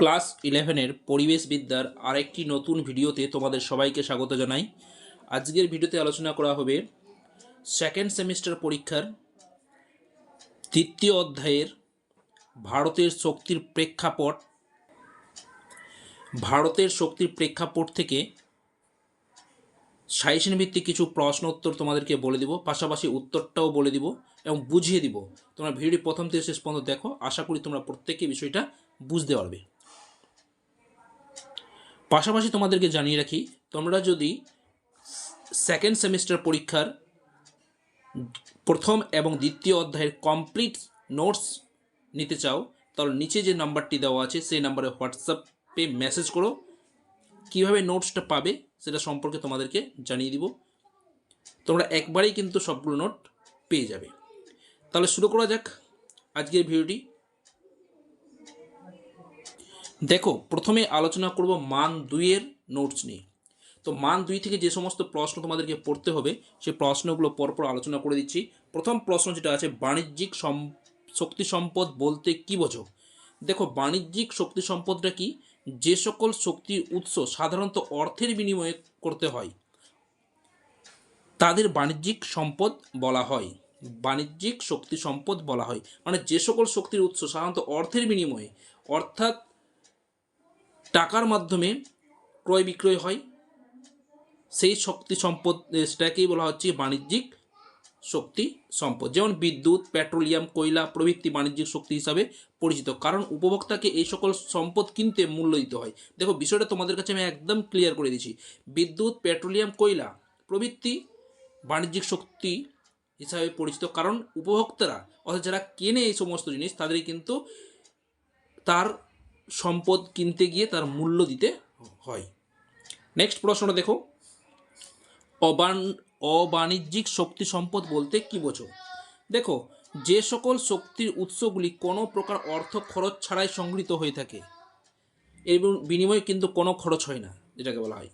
Class ইলেভেনের পরিবেশবিদ্যার আরেকটি নতুন ভিডিওতে তোমাদের সবাইকে স্বাগত জানাই। আজকের ভিডিওতে আলোচনা করা হবে সেকেন্ড সেমিস্টার পরীক্ষার তৃতীয় অধ্যায়ের ভারতের শক্তির প্রেক্ষাপট। ভারতের শক্তির প্রেক্ষাপট থেকে সাইসেন ভিত্তিক কিছু প্রশ্ন উত্তর তোমাদেরকে বলে দিব, পাশাপাশি উত্তরটাও বলে দিব এবং বুঝিয়ে দিব। তোমরা ভিডিওটি প্রথম থেকে শেষ পর্যন্ত দেখো, আশা করি তোমরা প্রত্যেকে বিষয়টা বুঝতে পারবে। পাশাপাশি তোমাদেরকে জানিয়ে রাখি, তোমরা যদি সেকেন্ড সেমিস্টার পরীক্ষার প্রথম এবং দ্বিতীয় অধ্যায়ের কমপ্লিট নোটস নিতে চাও, তাহলে নিচে যে নাম্বারটি দেওয়া আছে, সেই নাম্বারে হোয়াটসঅ্যাপে মেসেজ করো। কীভাবে নোটসটা পাবে, সেটা সম্পর্কে তোমাদেরকে জানিয়ে দিব। তোমরা একবারেই কিন্তু সবগুলো নোট পেয়ে যাবে। তাহলে শুরু করা যাক। আজকের ভিডিওটি দেখো, প্রথমে আলোচনা করব মান দুইয়ের নোটস নিয়ে। তো মান দুই থেকে যে সমস্ত প্রশ্ন তোমাদেরকে পড়তে হবে সেই প্রশ্নগুলো পরপর আলোচনা করে দিচ্ছি। প্রথম প্রশ্ন যেটা আছে, বাণিজ্যিক সম, শক্তি সম্পদ বলতে কি বোঝো? দেখো, বাণিজ্যিক শক্তি সম্পদটা কি? যে সকল শক্তির উৎস সাধারণত অর্থের বিনিময়ে করতে হয়, তাদের বাণিজ্যিক সম্পদ বলা হয়। বাণিজ্যিক শক্তি সম্পদ বলা হয়। মানে যে সকল শক্তির উৎস সাধারণত অর্থের বিনিময়ে, অর্থাৎ টাকার মাধ্যমে ক্রয় বিক্রয় হয়। সেই শক্তি সম্পদ, সেটাকেই বলা হচ্ছে বাণিজ্যিক শক্তি সম্পদ। যেমন বিদ্যুৎ, পেট্রোলিয়াম, কয়লা প্রভৃতি বাণিজ্যিক শক্তি হিসাবে পরিচিত। কারণ উপভোক্তাকে এই সকল সম্পদ কিনতে মূল্য দিতে হয়। দেখো, বিষয়টা তোমাদের কাছে আমি একদম ক্লিয়ার করে দিচ্ছি। বিদ্যুৎ, পেট্রোলিয়াম, কয়লা প্রভৃতি বাণিজ্যিক শক্তি হিসাবে পরিচিত। কারণ উপভোক্তারা, অর্থাৎ যারা কেনে এই সমস্ত জিনিস তাদের কিন্তু তার সম্পদ কিনতে গিয়ে তার মূল্য দিতে হয়। নেক্সট প্রশ্নটা দেখো। অবান অবাণিজ্যিক শক্তি সম্পদ বলতে কি বোঝো? দেখো, যে সকল শক্তির উৎসগুলি কোনো প্রকার অর্থ খরচ ছাড়াই সংগৃহীত হয়ে থাকে। এর বিনিময়ে কিন্তু কোনো খরচ হয় না, যেটাকে বলা হয়।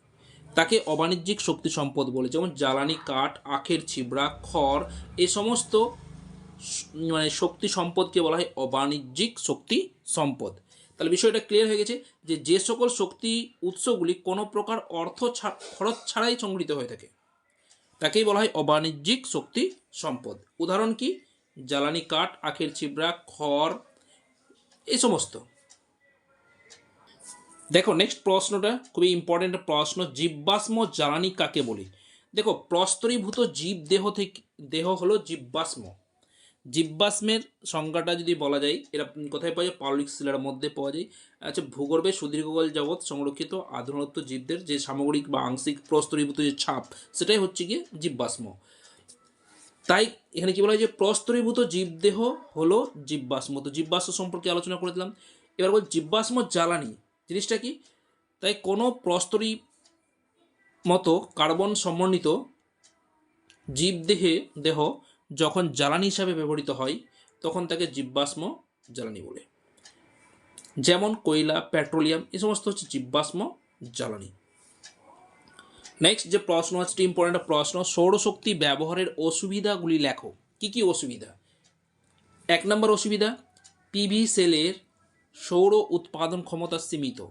তাকে অবাণিজ্যিক শক্তি সম্পদ বলে, যেমন জ্বালানি, কাঠ, আখের ছিবড়া, খড়, এ সমস্ত মানে শক্তি সম্পদকে বলা হয় অবাণিজ্যিক শক্তি সম্পদ। তাহলে বিষয়টা ক্লিয়ার হয়ে গেছে যে যে সকল শক্তি উৎসগুলি কোনো প্রকার অর্থ খরচ ছাড়াই সংগৃহীত হয়ে থাকে। তাকেই বলা হয় অবাণিজ্যিক শক্তি সম্পদ। উদাহরণ কি? জ্বালানি কাঠ, আখের ছিবড়া, খড়, এই সমস্ত। দেখো নেক্সট প্রশ্নটা, খুবই ইম্পর্টেন্ট প্রশ্ন জীবাশ্ম জ্বালানি কাকে বলি? দেখো, প্রস্তরীভূত জীব দেহ থেকে, দেহ হলো জীবাশ্ম জীবাশ্মের সংজ্ঞাটা যদি বলা যায়, এরা কোথায় পাওয়া যায়? পাললিক শিলার মধ্যে পাওয়া যায়। আচ্ছা ভূগর্ভে সুদীর্ঘকাল যাবৎ সংরক্ষিত আধুনত্ব জীবদের যে সামগ্রিক বা আংশিক প্রস্তরীভূত যে ছাপ, সেটাই হচ্ছে গিয়ে জীবাশ্ম তাই এখানে কি বলা হয় যে প্রস্তরীভূত জীবদেহ হলো জীবাশ্ম তো জীবাশ্ম সম্পর্কে আলোচনা করে দিলাম। এবার বল জীবাশ্ম জ্বালানি, জিনিসটা কি? তাই কোনো প্রস্তরী মতো কার্বন সমন্বিত জীবদেহে দেহ যখন জ্বালানি হিসাবে ব্যবহৃত হয়, তখন তাকে জীবাশ্ম জ্বালানি বলে। যেমন কয়লা, পেট্রোলিয়াম এই সমস্ত হচ্ছে জীবাশ্ম জ্বালানি। নেক্সট যে প্রশ্ন আছে ইম্পর্টেন্ট প্রশ্ন, সৌরশক্তি ব্যবহারের অসুবিধাগুলি লেখো। কি কি অসুবিধা? এক নম্বর অসুবিধা পিভি সেলের সৌর উৎপাদন ক্ষমতা সীমিত।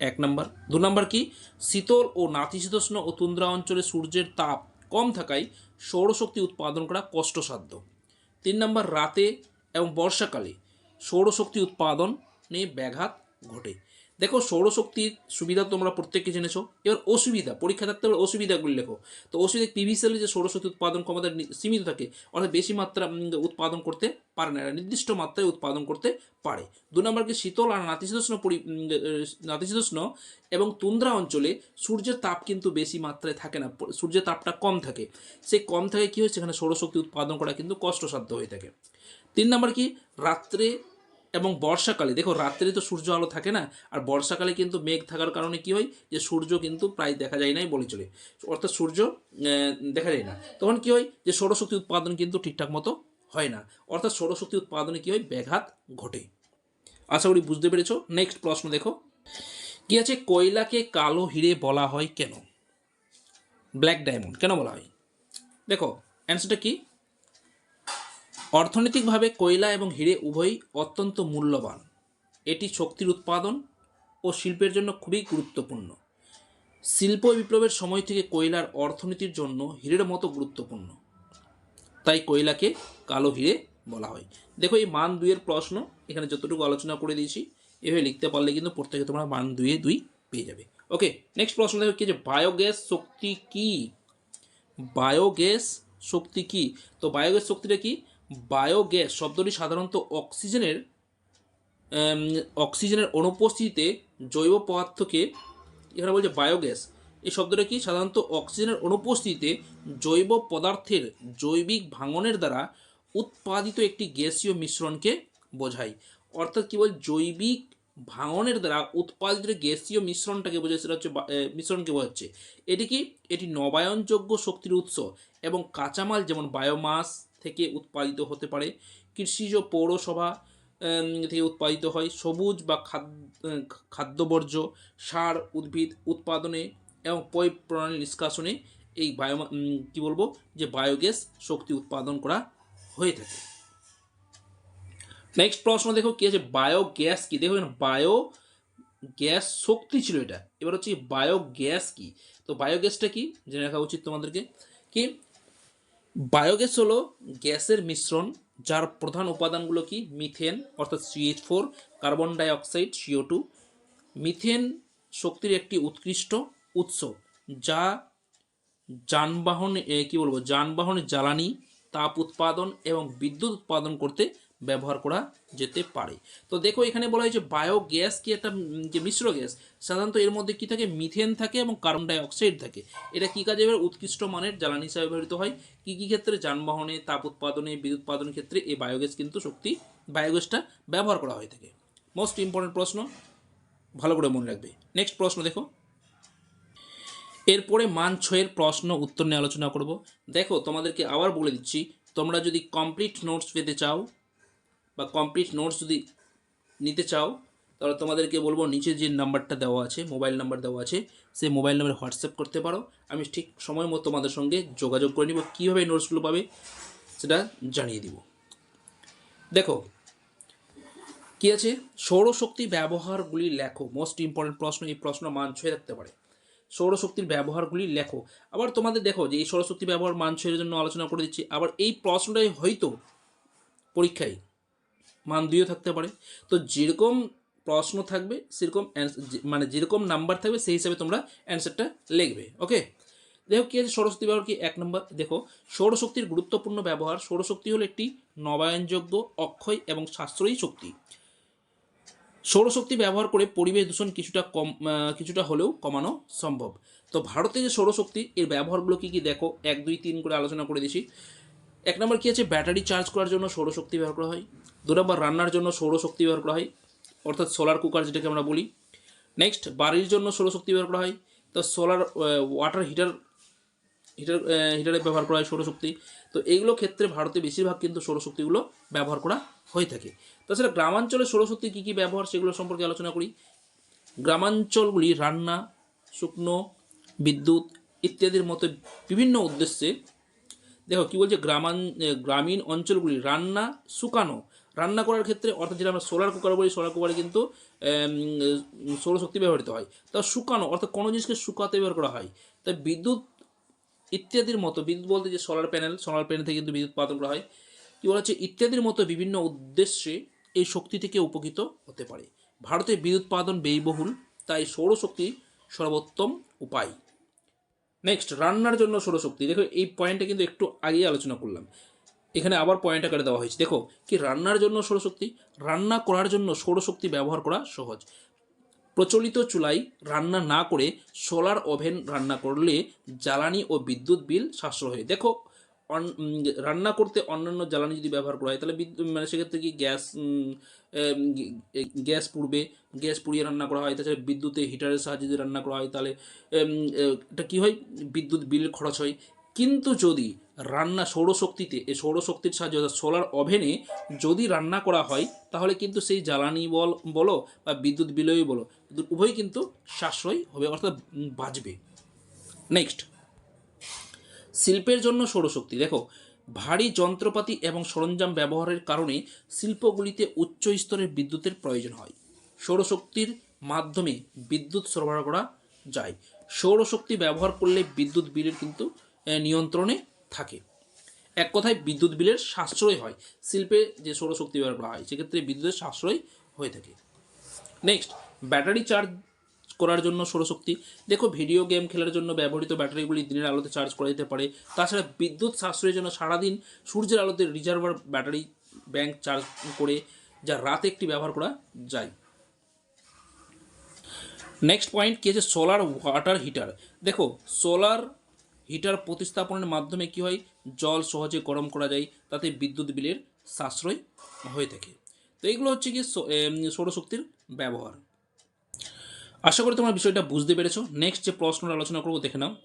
এক নম্বর। দু নম্বর কি? শীতল ও নাতিশীতোষ্ণ ও তুন্দ্রা অঞ্চলে সূর্যের তাপ কম থাকায় সৌরশক্তি উৎপাদন করা কষ্টসাধ্য। তিন নম্বর, রাতে এবং বর্ষাকালে সৌরশক্তি উৎপাদনে ব্যাঘাত ঘটে। দেখো সৌরশক্তির সুবিধা তোমরা প্রত্যেককে জেনেছো। এবার অসুবিধা, পরীক্ষা থাকতে হলে অসুবিধাগুলি লেখো। তো অসুবিধা পিভি সেলে যে সৌরশক্তি উৎপাদন ক্ষমতা সীমিত থাকে, অর্থাৎ বেশি মাত্রা উৎপাদন করতে পারে না। নির্দিষ্ট মাত্রায় উৎপাদন করতে পারে। দু নম্বর কি? শীতল আর নাতিশীতোষ্ণ পরি নাতিশীতোষ্ণ এবং তুন্দ্রা অঞ্চলে সূর্যের তাপ কিন্তু বেশি মাত্রায় থাকে না সূর্যের তাপটা কম থাকে। সেই কম থাকে কী হয়? সেখানে সৌরশক্তি উৎপাদন করা কিন্তু কষ্টসাধ্য হয়ে থাকে। তিন নম্বর কি? রাত্রে এবং বর্ষাকালে, দেখো রাত্রে তো সূর্য আলো থাকে না, আর বর্ষাকালে কিন্তু মেঘ থাকার কারণে কি হয় যে সূর্য কিন্তু প্রায় দেখা যায় নাই বলে চলে। অর্থাৎ সূর্য দেখা যায় না। তখন কি হয় যে সৌরশক্তি উৎপাদন কিন্তু ঠিকঠাক মতো হয় না। অর্থাৎ সৌরশক্তি উৎপাদনে কি হয় ব্যাঘাত ঘটে। আশা করি বুঝতে পেরেছ। নেক্সট প্রশ্ন দেখো। কি আছে কয়লাকে কালো হিরে বলা হয় কেন? ব্ল্যাক ডায়মন্ড কেন বলা হয়? দেখো অ্যান্সারটা কি? অর্থনৈতিকভাবে কয়লা এবং হিরে উভয়ই অত্যন্ত মূল্যবান। এটি শক্তির উৎপাদন ও শিল্পের জন্য খুবই গুরুত্বপূর্ণ। শিল্প বিপ্লবের সময় থেকে কয়লার অর্থনীতির জন্য হীরের মতো গুরুত্বপূর্ণ। তাই কয়লাকে কালো হিরে বলা হয়। দেখো এই মান দুইয়ের প্রশ্ন, এখানে যতটুকু আলোচনা করে দিয়েছি, এভাবে লিখতে পারলে কিন্তু প্রত্যেকে তোমরা মান দুয়ে দুই পেয়ে যাবে। ওকে নেক্সট প্রশ্ন দেখো কি যে বায়োগ্যাস শক্তি কি? বায়োগ্যাস শক্তি কি? তো বায়োগ্যাস শক্তিটা কি? বায়োগ্যাস শব্দটি সাধারণত অক্সিজেনের অক্সিজেনের অনুপস্থিতিতে জৈব পদার্থকে, এখানে বলছে বায়োগ্যাস। এই শব্দটা কি? সাধারণত অক্সিজেনের অনুপস্থিতিতে জৈব পদার্থের জৈবিক ভাঙনের দ্বারা উৎপাদিত একটি গ্যাসীয় মিশ্রণকে বোঝায়। অর্থাৎ কি বল? জৈবিক ভাঙনের দ্বারা উৎপাদিত গ্যাসীয় মিশ্রণটাকে বোঝায়, সেটা হচ্ছে মিশ্রণকে বোঝাচ্ছে। এটি কি? এটি নবায়নযোগ্য শক্তির উৎস এবং কাঁচামাল যেমন বায়োমাস থেকে উৎপাদিত হতে পারে। কৃষিজ পৌরসভা থেকে উৎপাদিত হয়। সবুজ বা খাদ্য খাদ্যবর্জ্য, সার, উদ্ভিদ উৎপাদনে এবং পয় প্রণালী নিষ্কাশনে এই বায়ো কী বলব? যে বায়োগ্যাস শক্তি উৎপাদন করা হয়ে থাকে। নেক্সট প্রশ্ন দেখো, কী আছে? বায়োগ্যাস কি? দেখো বায়ো গ্যাস শক্তি ছিল এটা। এবার হচ্ছে বায়োগ্যাস কি? তো বায়োগ্যাসটা কি? জেনে রাখা উচিত তোমাদেরকে। কি? বায়োগ্যাস হলো গ্যাসের মিশ্রণ যার প্রধান উপাদানগুলো কি? মিথেন, অর্থাৎ CH four carbon dioxide CO two methane শক্তির একটি উৎকৃষ্ট উৎস যা যানবাহন কি বলব? যানবাহনের জ্বালানি, তাপ উৎপাদন এবং বিদ্যুৎ উৎপাদন করতে ব্যবহার করা যেতে পারে। তো দেখো এখানে বলা হয়েছে বায়োগ্যাস কি একটা যে মিশ্র গ্যাস, সাধারণত এর মধ্যে কি থাকে? মিথেন থাকে এবং কার্বন ডাই অক্সাইড থাকে। এটা কী কাজে উৎকৃষ্ট মানের? জ্বালানি হিসাবে ব্যবহৃত হয়। কী কী ক্ষেত্রে? যানবাহনে, তাপ উৎপাদনে, বিদ্যুৎ উৎপাদনের ক্ষেত্রে এই বায়োগ্যাস কিন্তু শক্তি, বায়োগ্যাসটা ব্যবহার করা হয়ে থাকে। মোস্ট ইম্পর্টেন্ট প্রশ্ন, ভালো করে মনে রাখবে। নেক্সট প্রশ্ন দেখো। এরপরে মান ছয়ের প্রশ্ন উত্তর নিয়ে আলোচনা করব। দেখো তোমাদেরকে আবার বলে দিচ্ছি, তোমরা যদি কমপ্লিট নোটস পেতে চাও বা কমপ্লিট নোটস যদি নিতে চাও, তাহলে তোমাদেরকে বলব নিচে যে নাম্বারটা দেওয়া আছে মোবাইল নাম্বার দেওয়া আছে, সেই মোবাইল নাম্বারে হোয়াটসঅ্যাপ করতে পারো। আমি ঠিক সময় মতো তোমাদের সঙ্গে যোগাযোগ করে নিব, কীভাবে নোটসগুলো পাবে সেটা জানিয়ে দিব। দেখো, কি আছে? সৌরশক্তি ব্যবহারগুলি লেখো। মোস্ট ইম্পর্টেন্ট প্রশ্ন, এই প্রশ্ন মান ছুঁয়ে রাখতে পারে। সৌরশক্তির ব্যবহারগুলি লেখো। আবার তোমাদের দেখো যে এই সৌরশক্তি ব্যবহার মান ছয়ের জন্য আলোচনা করে দিচ্ছি। আবার এই প্রশ্নটাই হয়তো পরীক্ষায় মান দুইও থাকতে পারে। তো যেরকম প্রশ্ন থাকবে, সেরকম মানে যেরকম নাম্বার থাকবে, সেই হিসাবে তোমরা অ্যান্সারটা লিখবে ওকে দেখো কি আছে, সৌরশক্তি ব্যবহার কি? এক নম্বর দেখো, সৌরশক্তির গুরুত্বপূর্ণ ব্যবহার, সৌরশক্তি হলো একটি নবায়নযোগ্য, অক্ষয় এবং সাশ্রয়ী শক্তি। সৌরশক্তি ব্যবহার করে পরিবেশ দূষণ কিছুটা কম কিছুটা হলেও কমানো সম্ভব। তো ভারতে যে সৌরশক্তি, এর ব্যবহারগুলো কী কী, দেখো, এক, দুই, তিন করে আলোচনা করে দিছি এক নম্বর কী আছে? ব্যাটারি চার্জ করার জন্য সৌরশক্তি ব্যবহার করা হয়। দু নম্বর, রান্নার জন্য সৌরশক্তি ব্যবহার করা হয়। অর্থাৎ সোলার কুকার যেটাকে আমরা বলি। নেক্সট বাড়ির জন্য সৌরশক্তি ব্যবহার করা হয়। তো সোলার ওয়াটার হিটার হিটার হিটারে ব্যবহার করা হয় সৌরশক্তি। তো এইগুলো ক্ষেত্রে ভারতে বেশিরভাগ কিন্তু সৌরশক্তিগুলো ব্যবহার করা হয়ে থাকে। তাছাড়া গ্রামাঞ্চলে সৌরশক্তি কী কী ব্যবহার সেগুলো সম্পর্কে আলোচনা করি। গ্রামাঞ্চলগুলি রান্না, শুকনো, বিদ্যুৎ ইত্যাদির মতো বিভিন্ন উদ্দেশ্যে দেখো কি বলছে? গ্রামান গ্রামীণ অঞ্চলগুলি রান্না শুকানো। রান্না করার ক্ষেত্রে, অর্থাৎ যেটা আমরা সোলার কুকার বলি সোলার কুকারে কিন্তু সৌরশক্তি ব্যবহৃত হয়। তা শুকানো, অর্থাৎ কোনো জিনিসকে শুকাতে ব্যবহার করা হয়। তাই বিদ্যুৎ ইত্যাদির মতো, বিদ্যুৎ বলতে যে সোলার প্যানেল সোলার প্যানেল থেকে কিন্তু বিদ্যুৎ উৎপাদন করা হয়। কী বলা হচ্ছে? ইত্যাদির মতো বিভিন্ন উদ্দেশ্যে এই শক্তি থেকে উপকৃত হতে পারে। ভারতে বিদ্যুৎ উৎপাদন ব্যয়বহুল, তাই সৌরশক্তি সর্বোত্তম উপায়। নেক্সট রান্নার জন্য সৌরশক্তি। দেখো, এই পয়েন্টটা কিন্তু একটু আগেই আলোচনা করলাম। এখানে আবার পয়েন্ট আকারে দেওয়া হয়েছে। দেখো, কি রান্নার জন্য সৌরশক্তি? রান্না করার জন্য সৌরশক্তি ব্যবহার করা সহজ। প্রচলিত চুলায় রান্না না করে সোলার ওভেন রান্না করলে জ্বালানি ও বিদ্যুৎ বিল সাশ্রয় হয়। দেখো রান্না করতে অন্যান্য জ্বালানি যদি ব্যবহার করা হয়, তাহলে বিদ্যুৎ মানে সেক্ষেত্রে কি গ্যাস গ্যাস পুড়বে গ্যাস পুড়িয়ে রান্না করা হয়, তাছাড়া বিদ্যুতে হিটারের সাহায্যে যদি রান্না করা হয়, তাহলে এটা কী হয়? বিদ্যুৎ বিল খরচ হয়। কিন্তু যদি রান্না সৌরশক্তিতে এই সৌরশক্তির সাহায্যে অর্থাৎ সোলার ওভেনে যদি রান্না করা হয়, তাহলে কিন্তু সেই জ্বালানি বল, বলো বা বিদ্যুৎ বিলই বলো উভয়ই কিন্তু সাশ্রয় হবে, অর্থাৎ বাঁচবে। নেক্সট শিল্পের জন্য সৌরশক্তি। দেখো, ভারী যন্ত্রপাতি এবং সরঞ্জাম ব্যবহারের কারণে শিল্পগুলিতে উচ্চ স্তরের বিদ্যুতের প্রয়োজন হয়। সৌরশক্তির মাধ্যমে বিদ্যুৎ সরবরাহ করা যায়। সৌরশক্তি ব্যবহার করলে বিদ্যুৎ বিলের কিন্তু নিয়ন্ত্রণে থাকে। এক কথায় বিদ্যুৎ বিলের সাশ্রয় হয়। শিল্পে যে সৌরশক্তি ব্যবহার করা হয়, সেক্ষেত্রে বিদ্যুতের সাশ্রয় হয়ে থাকে। নেক্সট ব্যাটারি চার্জ করার জন্য সৌরশক্তি। দেখো ভিডিও গেম খেলার জন্য ব্যবহৃত ব্যাটারিগুলি দিনের আলোতে চার্জ করা যেতে পারে। তাছাড়া বিদ্যুৎ সাশ্রয়ের জন্য সারাদিন সূর্যের আলোতে রিজার্ভার ব্যাটারি ব্যাংক চার্জ করে, যা রাতে একটি ব্যবহার করা যায়। নেক্সট পয়েন্ট কী আছে সোলার ওয়াটার হিটার দেখো সোলার হিটার প্রতিস্থাপনের মাধ্যমে কি হয়? জল সহজে গরম করা যায়, তাতে বিদ্যুৎ বিলের সাশ্রয় হয়ে থাকে। তো এইগুলো হচ্ছে কি সৌরশক্তির ব্যবহার। আশা করি তোমরা বিষয়টা বুঝতে পেরেছ। নেক্সট যে প্রশ্নটা আলোচনা করব, দেখে নাও।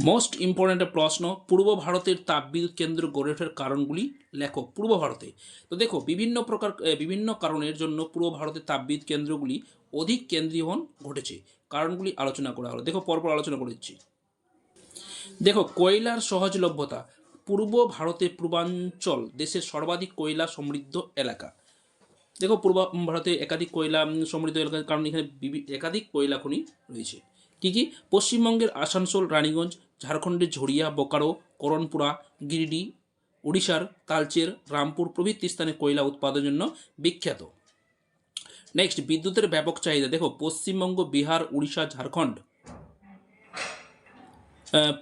মোস্ট ইম্পর্ট্যান্ট প্রশ্ন, পূর্ব ভারতের তাপবিদ্যুৎ কেন্দ্র গড়ে ওঠার কারণগুলি লেখো। পূর্ব ভারতে। তো দেখো, বিভিন্ন প্রকার বিভিন্ন কারণের জন্য পূর্ব ভারতের তাপবিদ্যুৎ কেন্দ্রগুলি অধিক কেন্দ্রীভবন ঘটেছে। কারণগুলি আলোচনা করা হলো। দেখো, পরপর আলোচনা করে দিচ্ছি। দেখো, কয়লার সহজলভ্যতা। পূর্ব ভারতের পূর্বাঞ্চল দেশের সর্বাধিক কয়লা সমৃদ্ধ এলাকা। দেখো, পূর্ব ভারতে একাধিক কয়লা সমৃদ্ধ এলাকার কারণ এখানে একাধিক কয়লা খনি রয়েছে। কি কি? পশ্চিমবঙ্গের আসানসোল, রানীগঞ্জ, ঝাড়খণ্ডের ঝরিয়া বোকারো করণপুরা গিরিডি, ওড়িশার তালচের, রামপুর প্রভৃতি স্থানে কয়লা উৎপাদনের জন্য বিখ্যাত। নেক্সট বিদ্যুতের ব্যাপক চাহিদা। দেখো, পশ্চিমবঙ্গ, বিহার উড়িষ্যা ঝাড়খণ্ড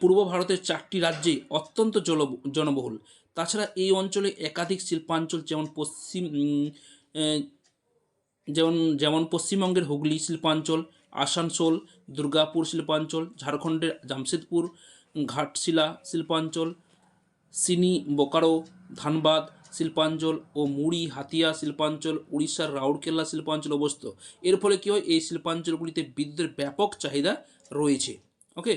পূর্ব ভারতের চারটি রাজ্যে অত্যন্ত জনবহুল। তাছাড়া এই অঞ্চলে একাধিক শিল্পাঞ্চল, যেমন পশ্চিম যেমন যেমন পশ্চিমবঙ্গের হুগলি শিল্পাঞ্চল আসানসোল, দুর্গাপুর শিল্পাঞ্চল, ঝাড়খণ্ডের জামশেদপুর, ঘাটশিলা শিল্পাঞ্চল, সিনি, বোকারো, ধানবাদ শিল্পাঞ্চল ও মুড়ি, হাতিয়া শিল্পাঞ্চল, উড়িষ্যার রাউরকেল্লা শিল্পাঞ্চল অবস্থিত। এর ফলে কী হয়? এই শিল্পাঞ্চলগুলিতে বিদ্যুতের ব্যাপক চাহিদা রয়েছে। ওকে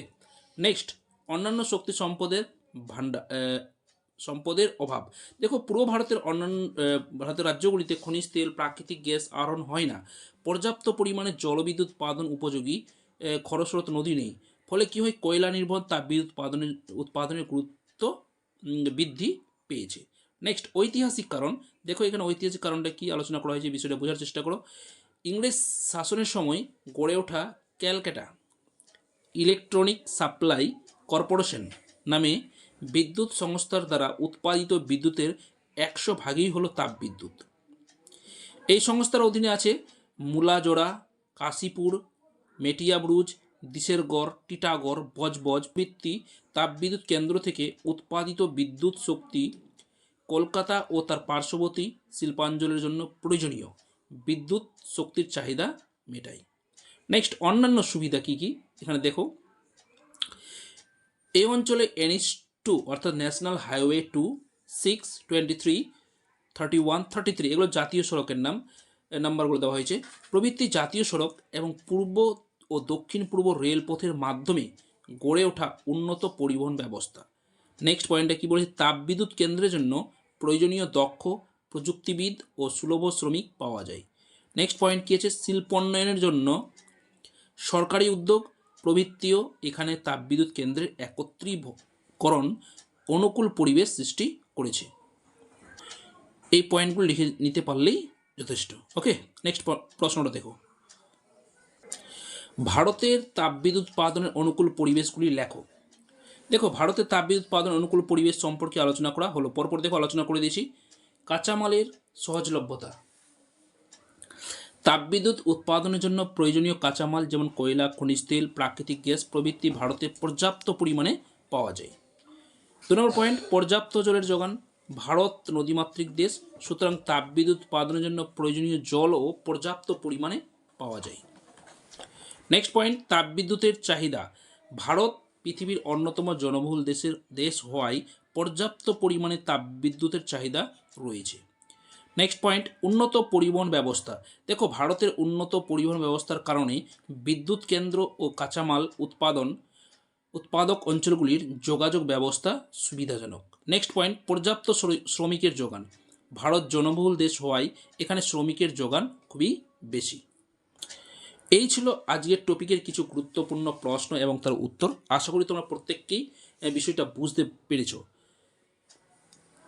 নেক্সট অন্যান্য শক্তি সম্পদের ভাণ্ডার সম্পদের অভাব। দেখো, পূর্ব ভারতের অন্যান্য ভারতের রাজ্যগুলিতে খনিজ তেল, প্রাকৃতিক গ্যাস আহরণ হয় না। পর্যাপ্ত পরিমাণে জলবিদ্যুৎ উৎপাদন উপযোগী খরস্রোত নদী নেই। ফলে কী হয়, কয়লা নির্ভর তাপবিদ্যুৎ উৎপাদনের উৎপাদনের গুরুত্ব বৃদ্ধি পেয়েছে। নেক্সট ঐতিহাসিক কারণ। দেখো, এখানে ঐতিহাসিক কারণটা কি আলোচনা করা হয়েছে, বিষয়টা বোঝার চেষ্টা করো। ইংরেজ শাসনের সময় গড়ে ওঠা ক্যালকাটা ইলেকট্রনিক সাপ্লাই কর্পোরেশন নামে বিদ্যুৎ সংস্থার দ্বারা উৎপাদিত বিদ্যুতের একশো ভাগই হলো তাপবিদ্যুৎ। এই সংস্থার অধীনে আছে মুলাজোড়া, কাশীপুর মেটিয়াব্রুজ দিশেরগড়, টিটাগড়, বজবজ ভিত্তি তাপবিদ্যুৎ কেন্দ্র থেকে উৎপাদিত বিদ্যুৎ শক্তি কলকাতা ও তার পার্শ্ববর্তী শিল্পাঞ্চলের জন্য প্রয়োজনীয়। বিদ্যুৎ শক্তির চাহিদা মেটায়। নেক্সট অন্যান্য সুবিধা কি কি? এখানে দেখো। এই অঞ্চলে এনএইচ টু অর্থাৎ national highway two six twenty three thirty one thirty three এগুলো জাতীয় সড়কের নাম নাম্বারগুলো দেওয়া হয়েছে। প্রভৃতি জাতীয় সড়ক এবং পূর্ব ও দক্ষিণ পূর্ব রেলপথের মাধ্যমে গড়ে ওঠা উন্নত পরিবহন ব্যবস্থা। নেক্সট পয়েন্টে কী বলেছে? তাপবিদ্যুৎ কেন্দ্রের জন্য প্রয়োজনীয় দক্ষ, প্রযুক্তিবিদ ও সুলভ শ্রমিক পাওয়া যায়। নেক্সট পয়েন্ট কী আছে? শিল্পোন্নয়নের জন্য সরকারি উদ্যোগ প্রভৃতিও এখানে তাপবিদ্যুৎ কেন্দ্রের একত্রীকরণ অনুকূল পরিবেশ সৃষ্টি করেছে। এই পয়েন্টগুলো লিখে নিতে পারলেই যথেষ্ট। ওকে, নেক্সট প্রশ্নটা দেখো। ভারতের তাপবিদ্যুৎ উৎপাদনের অনুকূল পরিবেশগুলি লেখো। দেখো, ভারতের তাপবিদ্যুৎ উৎপাদন অনুকূল পরিবেশ সম্পর্কে আলোচনা করা হলো। পরপর দেখো আলোচনা করে দিয়েছি। কাঁচামালের সহজলভ্যতা। তাপবিদ্যুৎ উৎপাদনের জন্য প্রয়োজনীয় কাঁচামাল যেমন কয়লা, খনিজ তেল, প্রাকৃতিক গ্যাস প্রভৃতি ভারতে পর্যাপ্ত পরিমাণে পাওয়া যায়। দু নম্বর পয়েন্ট, পর্যাপ্ত জলের যোগান, ভারত নদীমাতৃক দেশ, সুতরাং তাপবিদ্যুৎ উৎপাদনের জন্য প্রয়োজনীয় জলও পর্যাপ্ত পরিমাণে পাওয়া যায়। নেক্সট পয়েন্ট তাপবিদ্যুতের চাহিদা। ভারত পৃথিবীর অন্যতম জনবহুল দেশের, দেশ হওয়ায় পর্যাপ্ত পরিমাণে তাপবিদ্যুতের চাহিদা রয়েছে। নেক্সট পয়েন্ট উন্নত পরিবহন ব্যবস্থা। দেখো, ভারতের উন্নত পরিবহন ব্যবস্থার কারণে বিদ্যুৎ কেন্দ্র ও কাঁচামাল উৎপাদন উৎপাদক অঞ্চলগুলির যোগাযোগ ব্যবস্থা সুবিধাজনক। নেক্সট পয়েন্ট পর্যাপ্ত শ্রমিকের যোগান। ভারত জনবহুল দেশ হওয়ায় এখানে শ্রমিকের যোগান খুবই বেশি। এই ছিল আজকের টপিকের কিছু গুরুত্বপূর্ণ প্রশ্ন এবং তার উত্তর। আশা করি তোমরা প্রত্যেককেই বিষয়টা বুঝতে পেরেছ।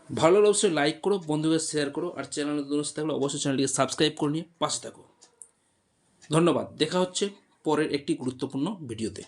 ভালো অবশ্যই লাইক করো, বন্ধুদের শেয়ার করো, আর চ্যানেল নতুন থাকলে অবশ্যই চ্যানেলটিকে সাবস্ক্রাইব করে নিয়ে পাশে থাকো। ধন্যবাদ। দেখা হচ্ছে পরের একটি গুরুত্বপূর্ণ ভিডিওতে